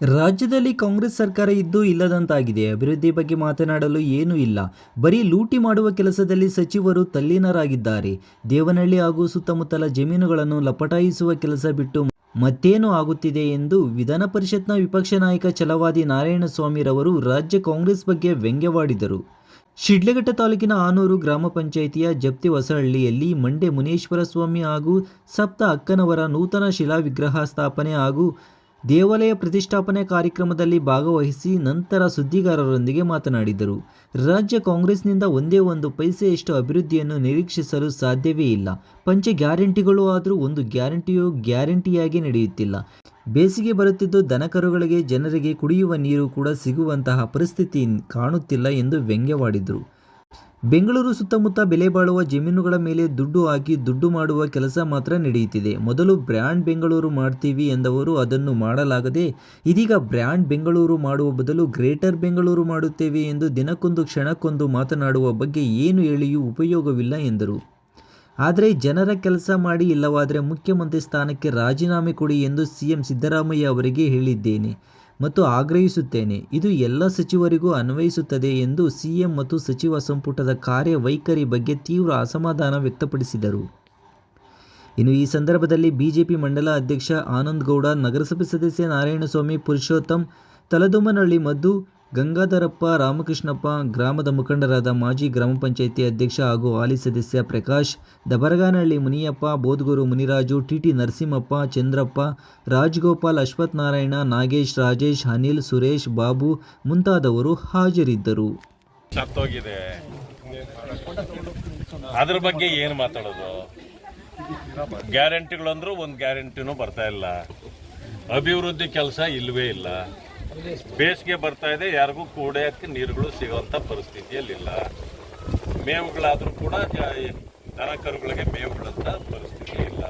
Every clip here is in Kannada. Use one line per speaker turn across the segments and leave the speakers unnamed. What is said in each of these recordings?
ರಾಜ್ಯದಲ್ಲಿ ಕಾಂಗ್ರೆಸ್ ಸರ್ಕಾರ ಇದ್ದು ಇಲ್ಲದಂತಾಗಿದೆ. ಅಭಿವೃದ್ಧಿ ಬಗ್ಗೆ ಮಾತನಾಡಲು ಏನೂ ಇಲ್ಲ. ಬರೀ ಲೂಟಿ ಮಾಡುವ ಕೆಲಸದಲ್ಲಿ ಸಚಿವರು ತಲ್ಲೀನರಾಗಿದ್ದಾರೆ. ದೇವನಹಳ್ಳಿ ಹಾಗೂ ಸುತ್ತಮುತ್ತಲ ಜಮೀನುಗಳನ್ನು ಲಪಟಾಯಿಸುವ ಕೆಲಸ ಬಿಟ್ಟು ಮತ್ತೇನು ಆಗುತ್ತಿದೆ ಎಂದು ವಿಧಾನ ಪರಿಷತ್ನ ವಿಪಕ್ಷ ನಾಯಕ ಛಲವಾದಿ ನಾರಾಯಣಸ್ವಾಮಿರವರು ರಾಜ್ಯ ಕಾಂಗ್ರೆಸ್ ಬಗ್ಗೆ ವ್ಯಂಗ್ಯವಾಡಿದರು. ಶಿಡ್ಲಘಟ್ಟ ತಾಲೂಕಿನ ಆನೂರು ಗ್ರಾಮ ಪಂಚಾಯಿತಿಯ ಜಪ್ತಿ ಹೊಸಹಳ್ಳಿಯಲ್ಲಿ ಮಂಡೆ ಮುನೇಶ್ವರ ಸ್ವಾಮಿ ಹಾಗೂ ಸಪ್ತ ಅಕ್ಕನವರ ನೂತನ ಶಿಲಾ ವಿಗ್ರಹ ಸ್ಥಾಪನೆ ಹಾಗೂ ದೇವಾಲಯ ಪ್ರತಿಷ್ಠಾಪನೆ ಕಾರ್ಯಕ್ರಮದಲ್ಲಿ ಭಾಗವಹಿಸಿ ನಂತರ ಸುದ್ದಿಗಾರರೊಂದಿಗೆ ಮಾತನಾಡಿದರು. ರಾಜ್ಯ ಕಾಂಗ್ರೆಸ್ನಿಂದ ಒಂದೇ ಒಂದು ಪೈಸೆಯಷ್ಟು ಅಭಿವೃದ್ಧಿಯನ್ನು ನಿರೀಕ್ಷಿಸಲು ಸಾಧ್ಯವೇ ಇಲ್ಲ. ಪಂಚ ಗ್ಯಾರಂಟಿಗಳು ಆದರೂ ಒಂದು ಗ್ಯಾರಂಟಿಯು ಗ್ಯಾರಂಟಿಯಾಗಿ ನಡೆಯುತ್ತಿಲ್ಲ. ಬೇಸಿಗೆ ಬರುತ್ತಿದ್ದು ದನಕರುಗಳಿಗೆ ಜನರಿಗೆ ಕುಡಿಯುವ ನೀರು ಕೂಡ ಸಿಗುವಂತಹ ಪರಿಸ್ಥಿತಿ ಕಾಣುತ್ತಿಲ್ಲ ಎಂದು ವ್ಯಂಗ್ಯವಾಡಿದರು. ಬೆಂಗಳೂರು ಸುತ್ತಮುತ್ತ ಬೆಲೆ ಬಾಳುವ ಜಮೀನುಗಳ ಮೇಲೆ ದುಡ್ಡು ಹಾಕಿ ದುಡ್ಡು ಮಾಡುವ ಕೆಲಸ ಮಾತ್ರ ನಡೆಯುತ್ತಿದೆ. ಮೊದಲು ಬ್ರ್ಯಾಂಡ್ ಬೆಂಗಳೂರು ಮಾಡ್ತೀವಿ ಎಂದವರು ಅದನ್ನು ಮಾಡಲಾಗದೆ, ಇದೀಗ ಬ್ರ್ಯಾಂಡ್ ಬೆಂಗಳೂರು ಮಾಡುವ ಬದಲು ಗ್ರೇಟರ್ ಬೆಂಗಳೂರು ಮಾಡುತ್ತೇವೆ ಎಂದು ದಿನಕ್ಕೊಂದು ಕ್ಷಣಕ್ಕೊಂದು ಮಾತನಾಡುವ ಬಗ್ಗೆ ಏನು ಹೇಳಿಯೂ ಉಪಯೋಗವಿಲ್ಲ ಎಂದರು. ಆದರೆ ಜನರ ಕೆಲಸ ಮಾಡಿ ಇಲ್ಲವಾದರೆ ಮುಖ್ಯಮಂತ್ರಿ ಸ್ಥಾನಕ್ಕೆ ರಾಜೀನಾಮೆ ಕೊಡಿ ಎಂದು ಸಿಎಂ ಸಿದ್ದರಾಮಯ್ಯ ಅವರಿಗೆ ಹೇಳಿದ್ದೇನೆ. ಮತ್ತು ಆಗ್ರಹಿಸುತ್ತೇನೆ, ಇದು ಎಲ್ಲ ಸಚಿವರಿಗೂ ಅನ್ವಯಿಸುತ್ತದೆ ಎಂದು ಸಿಎಂ ಮತ್ತು ಸಚಿವ ಸಂಪುಟದ ಕಾರ್ಯವೈಖರಿ ಬಗ್ಗೆ ತೀವ್ರ ಅಸಮಾಧಾನ ವ್ಯಕ್ತಪಡಿಸಿದರು. ಇನ್ನು ಈ ಸಂದರ್ಭದಲ್ಲಿ ಬಿಜೆಪಿ ಮಂಡಲ ಅಧ್ಯಕ್ಷ ಆನಂದ್ ಗೌಡ, ನಗರಸಭೆ ಸದಸ್ಯ ನಾರಾಯಣಸ್ವಾಮಿ, ಪುರುಷೋತ್ತಮ್ ತಲದೊಮ್ಮನಹಳ್ಳಿ ಮಧು ಗಂಗಾಧರಪ್ಪ, ರಾಮಕೃಷ್ಣಪ್ಪ, ಗ್ರಾಮದ ಮುಖಂಡರಾದ ಮಾಜಿ ಗ್ರಾಮ ಪಂಚಾಯಿತಿ ಅಧ್ಯಕ್ಷ ಹಾಗೂ ಹಾಲಿ ಸದಸ್ಯ ಪ್ರಕಾಶ್, ದಬರಗಾನಹಳ್ಳಿ ಮುನಿಯಪ್ಪ, ಬೋದ್ಗುರು ಮುನಿರಾಜು, ಟಿಟಿ ನರಸಿಂಹಪ್ಪ, ಚಂದ್ರಪ್ಪ, ರಾಜ್ಗೋಪಾಲ್ ಅಶ್ವಥ್ ನಾರಾಯಣ ನಾಗೇಶ್, ರಾಜೇಶ್, ಅನಿಲ್, ಸುರೇಶ್, ಬಾಬು ಮುಂತಾದವರು ಹಾಜರಿದ್ದರು.
ಅದ್ರ ಬಗ್ಗೆ ಏನು ಮಾತಾಡೋದು? ಗ್ಯಾರಂಟಿಗಳಂದ್ರೂ ಒಂದು ಗ್ಯಾರಂಟಿನೂ ಬರ್ತಾ ಇಲ್ಲ. ಅಭಿವೃದ್ಧಿ ಕೆಲಸ ಇಲ್ಲವೇ ಇಲ್ಲ. ಬೇಸಿಗೆ ಬರ್ತಾ ಇದೆ, ಯಾರಿಗೂ ಕುಡಿಯೋಕ್ಕೆ ನೀರುಗಳು ಸಿಗುವಂಥ ಪರಿಸ್ಥಿತಿಯಲ್ಲಿಲ್ಲ. ಮೇವುಗಳಾದರೂ ಕೂಡ ದನ ಕರುಗಳಿಗೆ ಮೇವುಗಳಂತ ಪರಿಸ್ಥಿತಿ ಇಲ್ಲ.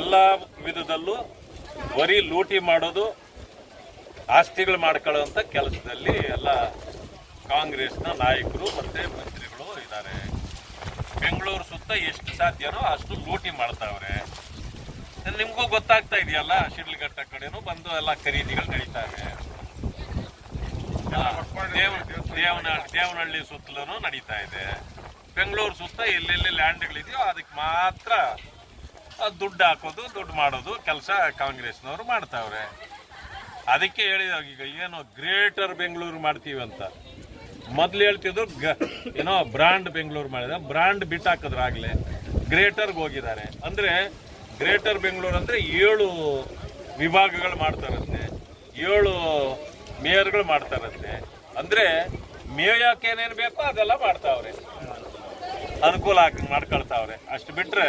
ಎಲ್ಲ ವಿಧದಲ್ಲೂ ಬರೀ ಲೂಟಿ ಮಾಡೋದು, ಆಸ್ತಿಗಳು ಮಾಡ್ಕೊಳ್ಳೋಂಥ ಕೆಲಸದಲ್ಲಿ ಎಲ್ಲ ಕಾಂಗ್ರೆಸ್ನ ನಾಯಕರು ಮತ್ತೆ ಮಂತ್ರಿಗಳು ಇದ್ದಾರೆ. ಬೆಂಗಳೂರು ಸುತ್ತ ಎಷ್ಟು ಸಾಧ್ಯನೋ ಅಷ್ಟು ಲೂಟಿ ಮಾಡ್ತಾವ್ರೆ. ನಿಮಗೂ ಗೊತ್ತಾಗ್ತಾ ಇದೆಯಲ್ಲ ಶಿಡ್ಲಘಟ್ಟ ಕಡೆನೂ ಬಂದು ಎಲ್ಲ ಖರೀದಿಗಳು ನಡೀತಾವೆ ಇದೆ. ದೇವನಹಳ್ಳಿ ದೇವನಹಳ್ಳಿ ಸುತ್ತಲೂ ನಡೀತಾ ಇದೆ. ಬೆಂಗಳೂರು ಸುತ್ತ ಎಲ್ಲೆಲ್ಲಿ ಲ್ಯಾಂಡ್ಗಳಿದೆಯೋ ಅದಕ್ಕೆ ಮಾತ್ರ ದುಡ್ಡು ಹಾಕೋದು ದುಡ್ಡು ಮಾಡೋದು ಕೆಲಸ ಕಾಂಗ್ರೆಸ್ನವರು ಮಾಡ್ತಾವ್ರೆ. ಅದಕ್ಕೆ ಹೇಳಿದ ಈಗ ಏನು ಗ್ರೇಟರ್ ಬೆಂಗಳೂರು ಮಾಡ್ತೀವಿ ಅಂತ. ಮೊದ್ಲು ಹೇಳ್ತಿದ್ರು ಗ ಏನೋ ಬ್ರಾಂಡ್ ಬೆಂಗಳೂರು ಮಾಡಿದ. ಬ್ರಾಂಡ್ ಬಿಟ್ಟು ಹಾಕಿದ್ರಾಗ್ಲೇ ಗ್ರೇಟರ್ಗೆ ಹೋಗಿದ್ದಾರೆ. ಅಂದ್ರೆ ಗ್ರೇಟರ್ ಬೆಂಗಳೂರು ಅಂದರೆ ಏಳು ವಿಭಾಗಗಳು ಮಾಡ್ತಾರಂತೆ. ಏಳು ಮೇಯರ್ಗಳು ಮಾಡ್ತಾರಂತೆ. ಅಂದರೆ ಮೇಯಕ್ಕೆ ಏನೇನು ಬೇಕೋ ಅದೆಲ್ಲ ಮಾಡ್ತಾವ್ರೆ. ಅನುಕೂಲ ಆಗಿ ಮಾಡ್ಕೊಳ್ತಾವ್ರೆ. ಅಷ್ಟು ಬಿಟ್ಟರೆ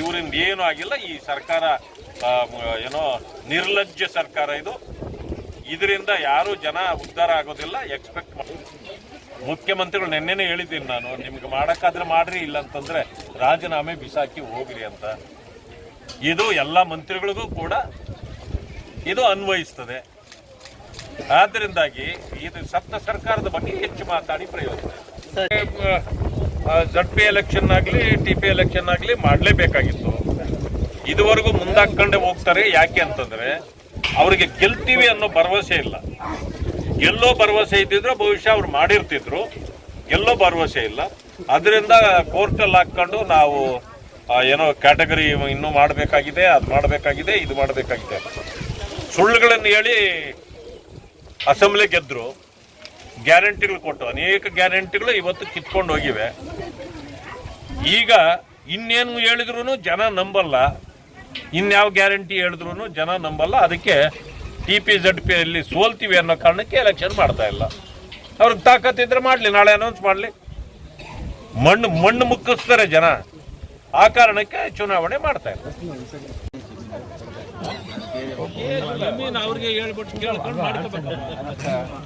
ಇವರಿಂದ ಏನೂ ಆಗಿಲ್ಲ. ಈ ಸರ್ಕಾರ ಏನೋ ನಿರ್ಲಜ್ಜ ಸರ್ಕಾರ ಇದು. ಇದರಿಂದ ಯಾರು ಜನ ಉದ್ಧಾರ ಆಗೋದಿಲ್ಲ ಎಕ್ಸ್ಪೆಕ್ಟ್ ಮುಖ್ಯಮಂತ್ರಿಗಳು ನಿನ್ನೆನೇ ಹೇಳಿದ್ದೀನಿ ನಾನು, ನಿಮ್ಗೆ ಮಾಡೋಕ್ಕಾದ್ರೆ ಮಾಡ್ರಿ ಇಲ್ಲ ಅಂತಂದ್ರೆ ರಾಜೀನಾಮೆ ಬಿಸಾಕಿ ಹೋಗ್ರಿ ಅಂತ. ಇದು ಎಲ್ಲ ಮಂತ್ರಿಗಳಿಗೂ ಕೂಡ ಇದು ಅನ್ವಯಿಸ್ತದೆ. ಆದ್ದರಿಂದಾಗಿ ಇದು ಸಪ್ತ ಸರ್ಕಾರದ ಬಗ್ಗೆ ಹೆಚ್ಚು ಮಾತಾಡಿ ಪ್ರಯೋಜನ. ಜಡ್ ಪಿ ಎಲೆಕ್ಷನ್ ಆಗಲಿ ಟಿ ಪಿ ಎಲೆಕ್ಷನ್ ಆಗಲಿ ಮಾಡಲೇಬೇಕಾಗಿತ್ತು. ಇದುವರೆಗೂ ಮುಂದಾಕೊಂಡೇ ಹೋಗ್ತಾರೆ. ಯಾಕೆ ಅಂತಂದ್ರೆ ಅವರಿಗೆ ಗೆಲ್ತೀವಿ ಅನ್ನೋ ಭರವಸೆ ಇಲ್ಲ. ಎಲ್ಲೋ ಭರವಸೆ ಇದ್ದಿದ್ರೆ ಬಹುಶಃ ಅವ್ರು ಮಾಡಿರ್ತಿದ್ರು. ಎಲ್ಲೋ ಭರವಸೆ ಇಲ್ಲ. ಅದರಿಂದ ಕೋರ್ಟಲ್ಲಿ ಹಾಕ್ಕೊಂಡು ನಾವು ಏನೋ ಕ್ಯಾಟಗರಿ ಇನ್ನೂ ಮಾಡಬೇಕಾಗಿದೆ, ಅದು ಮಾಡಬೇಕಾಗಿದೆ, ಇದು ಮಾಡಬೇಕಾಗಿದೆ. ಸುಳ್ಳುಗಳನ್ನು ಹೇಳಿ ಅಸೆಂಬ್ಲಿ ಗೆದ್ರು. ಗ್ಯಾರಂಟಿಗಳು ಕೊಟ್ಟು, ಅನೇಕ ಗ್ಯಾರಂಟಿಗಳು ಇವತ್ತು ಕಿತ್ಕೊಂಡು ಹೋಗಿವೆ. ಈಗ ಇನ್ನೇನು ಹೇಳಿದ್ರು ಜನ ನಂಬಲ್ಲ. ಇನ್ಯಾವ ಗ್ಯಾರಂಟಿ ಹೇಳಿದ್ರು ಜನ ನಂಬಲ್ಲ. ಅದಕ್ಕೆ ಟಿ ಪಿ ಝಡ್ ಪಿ ಅಲ್ಲಿ ಸೋಲ್ತೀವಿ ಅನ್ನೋ ಕಾರಣಕ್ಕೆ ಎಲೆಕ್ಷನ್ ಮಾಡ್ತಾ ಇಲ್ಲ. ಅವ್ರಿಗೆ ತಾಕತ್ತಿದ್ರೆ ಮಾಡಲಿ, ನಾಳೆ ಅನೌನ್ಸ್ ಮಾಡಲಿ. ಮಣ್ಣು ಮಣ್ಣು ಮುಕ್ಕಿಸ್ತಾರೆ ಜನ. ಆ ಕಾರಣಕ್ಕೆ ಚುನಾವಣೆ ಮಾಡ್ತಾ ಇಲ್ಲ